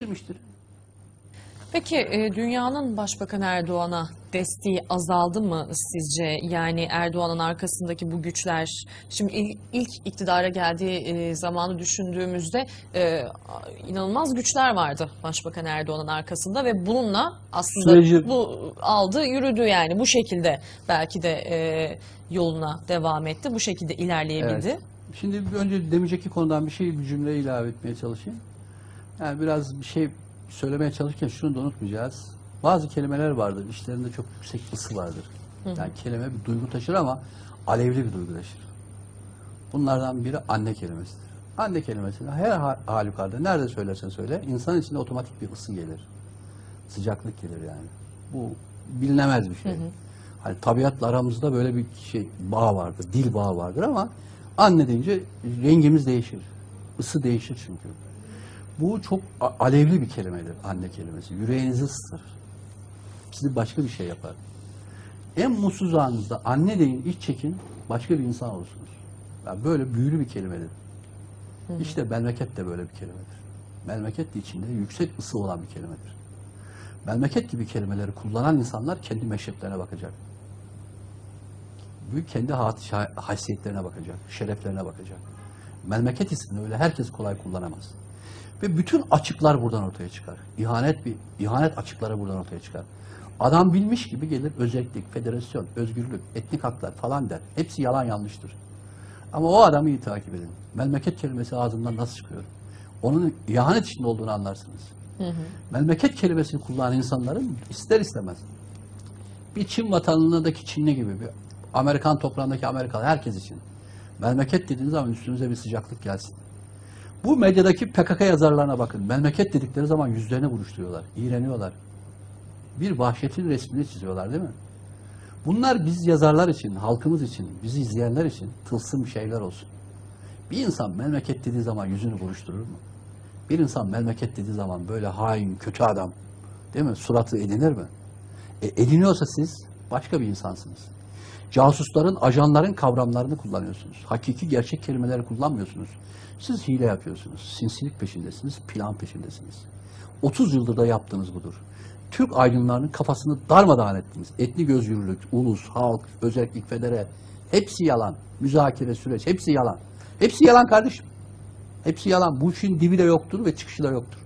girmiştir. Peki e, dünyanın Başbakan Erdoğan'a desteği azaldı mı sizce? Yani Erdoğan'ın arkasındaki bu güçler, şimdi il- ilk iktidara geldiği e, zamanı düşündüğümüzde e, inanılmaz güçler vardı Başbakan Erdoğan'ın arkasında ve bununla aslında Süreci- bu aldı yürüdü yani bu şekilde belki de e, yoluna devam etti, bu şekilde ilerleyebildi. Evet. Şimdi önce demeyecek konudan bir şey bir cümle ilave etmeye çalışayım. Yani biraz bir şey söylemeye çalışırken şunu da unutmayacağız. Bazı kelimeler vardır. İşlerinde çok yüksek ısı vardır. Yani kelime bir duygu taşır ama alevli bir duygu taşır. Bunlardan biri anne kelimesidir. Anne kelimesini her ha- halükarda nerede söylersen söyle insan içinde otomatik bir ısı gelir. Sıcaklık gelir yani. Bu bilinemez bir şey. Hani tabiatla aramızda böyle bir şey bağ vardır, dil bağı vardır ama anne deyince rengimiz değişir. Isı değişir çünkü. Bu çok alevli bir kelimedir anne kelimesi. Yüreğinizi ısıtır. Sizi başka bir şey yapar. En mutsuz anınızda anne deyin, iç çekin, başka bir insan olursunuz. Yani böyle büyülü bir kelimedir. İşte memleket de böyle bir kelimedir. Memleket de içinde yüksek ısı olan bir kelimedir. Memleket gibi kelimeleri kullanan insanlar kendi meşreplerine bakacak. Kendi haysiyetlerine bakacak, şereflerine bakacak. Memleket ismini öyle herkes kolay kullanamaz. Ve bütün açıklar buradan ortaya çıkar. İhanet bir ihanet açıkları buradan ortaya çıkar. Adam bilmiş gibi gelir özellik, federasyon, özgürlük, etnik haklar falan der. Hepsi yalan yanlıştır. Ama o adamı iyi takip edin. Memleket kelimesi ağzından nasıl çıkıyor? Onun ihanet içinde olduğunu anlarsınız. Memleket kelimesini kullanan insanların ister istemez bir Çin vatanındaki Çinli gibi bir Amerikan toprağındaki Amerikalı herkes için memleket dediğiniz zaman üstünüze bir sıcaklık gelsin. Bu medyadaki PKK yazarlarına bakın. Memleket dedikleri zaman yüzlerini buruşturuyorlar. iğreniyorlar. Bir vahşetin resmini çiziyorlar değil mi? Bunlar biz yazarlar için, halkımız için, bizi izleyenler için tılsım şeyler olsun. Bir insan memleket dediği zaman yüzünü buruşturur mu? Bir insan memleket dediği zaman böyle hain, kötü adam, değil mi? Suratı edinir mi? E, ediniyorsa siz başka bir insansınız. Casusların, ajanların kavramlarını kullanıyorsunuz. Hakiki gerçek kelimeleri kullanmıyorsunuz. Siz hile yapıyorsunuz. Sinsilik peşindesiniz, plan peşindesiniz. 30 yıldır da yaptığınız budur. Türk aydınlarının kafasını darmadağın ettiniz. Etnik özgürlük, ulus, halk, özellik, federe hepsi yalan. Müzakere süreç hepsi yalan. Hepsi yalan kardeşim. Hepsi yalan. Bu işin dibi de yoktur ve çıkışı da yoktur.